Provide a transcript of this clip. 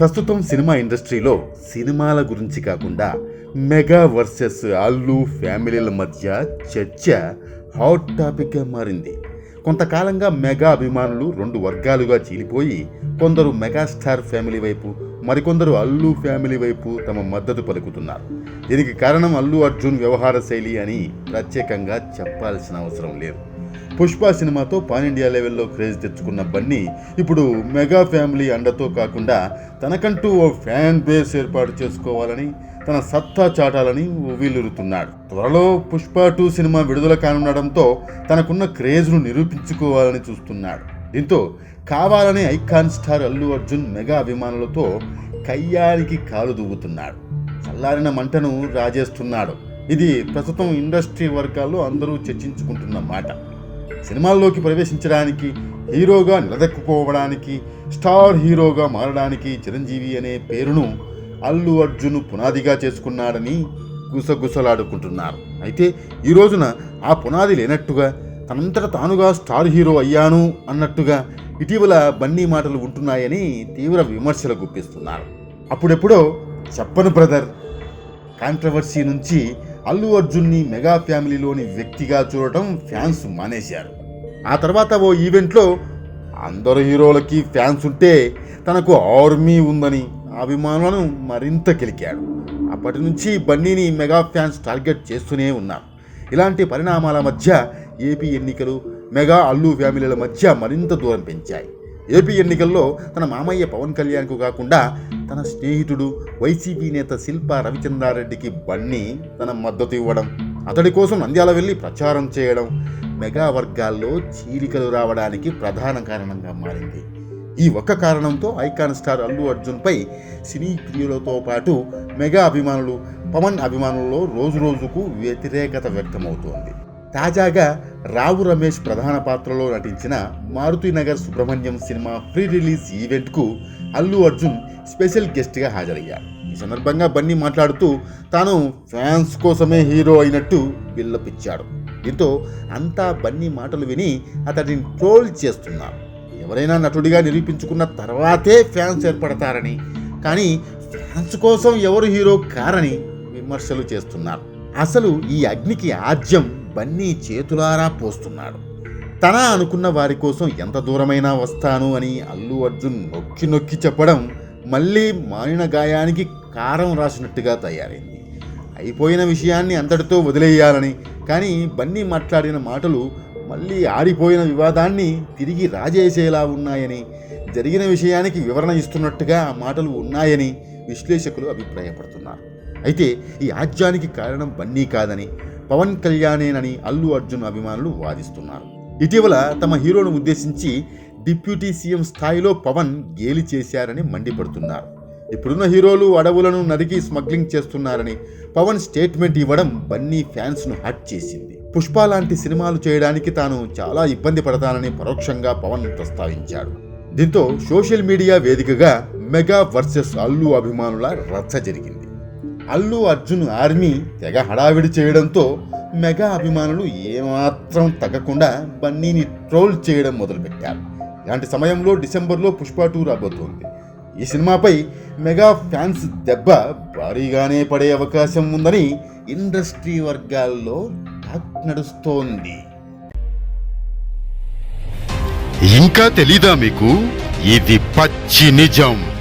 ప్రస్తుతం సినిమా ఇండస్ట్రీలో సినిమాల గురించి కాకుండా మెగా వర్సెస్ అల్లు ఫ్యామిలీల మధ్య చర్చ హాట్ టాపిక్గా మారింది. కొంతకాలంగా మెగా అభిమానులు రెండు వర్గాలుగా చీలిపోయి కొందరు మెగాస్టార్ ఫ్యామిలీ వైపు మరికొందరు అల్లు ఫ్యామిలీ వైపు తమ మద్దతు పలుకుతున్నారు. దీనికి కారణం అల్లు అర్జున్ వ్యవహార శైలి అని ప్రత్యేకంగా చెప్పాల్సిన అవసరం లేదు. పుష్ప సినిమాతో పాన్ ఇండియా లెవెల్లో క్రేజ్ తెచ్చుకున్న బన్నీ ఇప్పుడు మెగా ఫ్యామిలీ అండతో కాకుండా తనకంటూ ఓ ఫ్యాన్ బేస్ ఏర్పాటు చేసుకోవాలని తన సత్తా చాటాలని ఉవ్విల్లురుతున్నాడు త్వరలో పుష్ప టూ సినిమా విడుదల కానుండడంతో తనకున్న క్రేజ్ను నిరూపించుకోవాలని చూస్తున్నాడు. దీంతో కావాలని icon star Allu Arjun mega అభిమానులతో కయ్యానికి కాలు దువ్వుతున్నాడు. చల్లారిన మంటను రాజేస్తున్నాడు. ఇది ప్రస్తుతం ఇండస్ట్రీ వర్గాల్లో అందరూ చర్చించుకుంటున్న మాట. సినిమాల్లోకి ప్రవేశించడానికి హీరోగా నిలదొక్కుకోవడానికి స్టార్ హీరోగా మారడానికి చిరంజీవి అనే పేరును అల్లు అర్జున్ పునాదిగా చేసుకున్నాడని గుసగుసలాడుకుంటున్నారు. అయితే ఈ రోజున ఆ పునాది లేనట్టుగా తనంతట తానుగా స్టార్ హీరో అయ్యాను అన్నట్టుగా ఇటీవల బన్నీ మాటలు ఉంటున్నాయని తీవ్ర విమర్శలు గుప్పిస్తున్నారు. అప్పుడెప్పుడో చెప్పను బ్రదర్ కాంట్రవర్సీ నుంచి అల్లు అర్జున్ని మెగా ఫ్యామిలీలోని వ్యక్తిగా చూడటం ఫ్యాన్స్ మానేశారు. ఆ తర్వాత ఓ ఈవెంట్లో అందరు హీరోలకి ఫ్యాన్స్ ఉంటే తనకు ఆర్మీ ఉందని అభిమానులను మరింత కిలికాడు. అప్పటి నుంచి బన్నీని మెగా ఫ్యాన్స్ టార్గెట్ చేస్తూనే ఉన్నారు. ఇలాంటి పరిణామాల మధ్య ఏపీ ఎన్నికలు మెగా అల్లు ఫ్యామిలీల మధ్య మరింత దూరం పెంచాయి. ఏపీ ఎన్నికల్లో తన మామయ్య పవన్ కళ్యాణ్కు కాకుండా తన స్నేహితుడు వైసీపీ నేత శిల్ప రవిచంద్రారెడ్డికి బన్నీ తన మద్దతు ఇవ్వడం అతడి కోసం నంద్యాల వెళ్ళి ప్రచారం చేయడం మెగా వర్గాల్లో చీలికలు రావడానికి ప్రధాన కారణంగా మారింది. ఈ ఒక్క కారణంతో ఐకాన్ స్టార్ అల్లు అర్జున్పై సినీ ప్రియులతో పాటు మెగా అభిమానులు పవన్ అభిమానుల్లో రోజు రోజుకు వ్యతిరేకత వ్యక్తమవుతోంది. తాజాగా రావు రమేష్ ప్రధాన పాత్రలో నటించిన Marutinagar Subrahmanyam cinema pre release ఈవెంట్కు Allu Arjun special గెస్ట్గా హాజరయ్యారు. ఈ సందర్భంగా బన్నీ మాట్లాడుతూ తాను ఫ్యాన్స్ కోసమే హీరో అయినట్టు బిల్లపిచ్చాడు దీంతో అంతా బన్నీ మాటలు విని అతడిని ట్రోల్ చేస్తున్నారు ఎవరైనా నటుడిగా నిరూపించుకున్న తర్వాతే ఫ్యాన్స్ ఏర్పడతారని కానీ ఫ్యాన్స్ కోసం ఎవరు హీరో కారని విమర్శలు చేస్తున్నారు. అసలు ఈ అగ్నికి ఆజ్యం బన్నీ చేతులారా పోస్తున్నాడు. తన అనుకున్న వారి కోసం ఎంత దూరమైనా వస్తాను అని అల్లు అర్జున్ నొక్కి నొక్కి చెప్పడం మళ్ళీ మానిన గాయానికి కారం రాసినట్టుగా తయారైంది. అయిపోయిన విషయాన్ని అంతటితో వదిలేయాలని కానీ బన్నీ మాట్లాడిన మాటలు మళ్ళీ ఆడిపోయిన వివాదాన్ని తిరిగి రాజేసేలా ఉన్నాయని జరిగిన విషయానికి వివరణ ఇస్తున్నట్టుగా ఆ మాటలు ఉన్నాయని విశ్లేషకులు అభిప్రాయపడుతున్నారు. అయితే ఈ ఆజ్యానికి కారణం బన్నీ కాదని పవన్ కళ్యాణేనని అల్లు అర్జున్ అభిమానులు వాదిస్తున్నారు. ఇటీవల తమ హీరోను ఉద్దేశించి డిప్యూటీ సీఎం స్థాయిలో పవన్ గేలి చేశారని మండిపడుతున్నారు. ఇప్పుడున్న హీరోలు అడవులను నరికి స్మగ్లింగ్ చేస్తున్నారని పవన్ స్టేట్మెంట్ ఇవ్వడం బన్నీ ఫ్యాన్స్ను హట్ చేసింది. పుష్ప లాంటి సినిమాలు చేయడానికి తాను చాలా ఇబ్బంది పడతానని పరోక్షంగా పవన్ ప్రస్తావించాడు. దీంతో సోషల్ మీడియా వేదికగా మెగా వర్సెస్ అల్లు అభిమానుల రచ్చ జరిగింది. అల్లు అర్జున్ ఆర్మీ తెగ హడావిడి చేయడంతో మెగా అభిమానులు ఏమాత్రం తగ్గకుండా బన్నీని ట్రోల్ చేయడం మొదలుపెట్టారు. ఇలాంటి సమయంలో డిసెంబర్లో పుష్ప టూ రాబోతోంది. ఈ సినిమాపై మెగా ఫ్యాన్స్ దెబ్బ భారీగానే పడే అవకాశం ఉందని ఇండస్ట్రీ వర్గాల్లో టాక్ నడుస్తోంది. ఇంకా తెలీదా మీకు? ఇది పచ్చి నిజం.